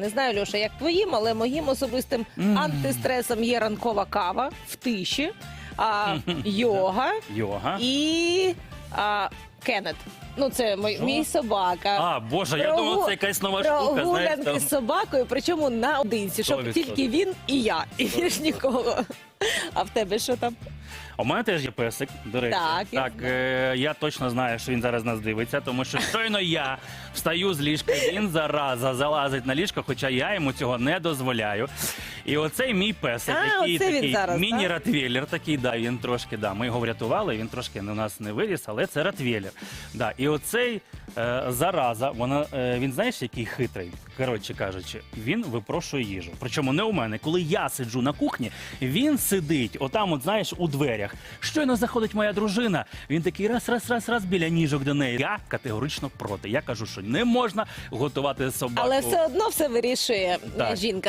Не знаю, Льоша, як твоїм, але моїм особистим антистресом є ранкова кава в тиші, а, йога Йога. і а, Кеннет. Ну, це мій, Що? мій собака. А, боже, я Прогу- думав, це якась нова штука. Знаєш, Прогулянки там. з собакою, причому наодинці, щоб 100%. тільки він і я, і більш нікого. А в тебе що там? У мене теж є песик, до речі. Так, я так е, я точно знаю, що він зараз нас дивиться, тому що щойно я встаю з ліжка, він зараза залазить на ліжко, хоча я йому цього не дозволяю. І оцей мій песик, А, який оце він такий зараз, міні-ратвєлер, такий, да, він трошки, да, ми його врятували, він трошки у нас не виріс, але це ратвєлер. Да, і оцей е, зараза, вона, е, він знаєш, який хитрий, коротше кажучи, він випрошує їжу. Причому не у мене. Коли я сиджу на кухні, він сидить отам, от знаєш, у дверях. Щойно заходить моя дружина. Він такий раз, раз, раз, раз біля ніжок до неї. Я категорично проти. Я кажу, що не можна готувати собаку. Але все одно все вирішує Так. жінка.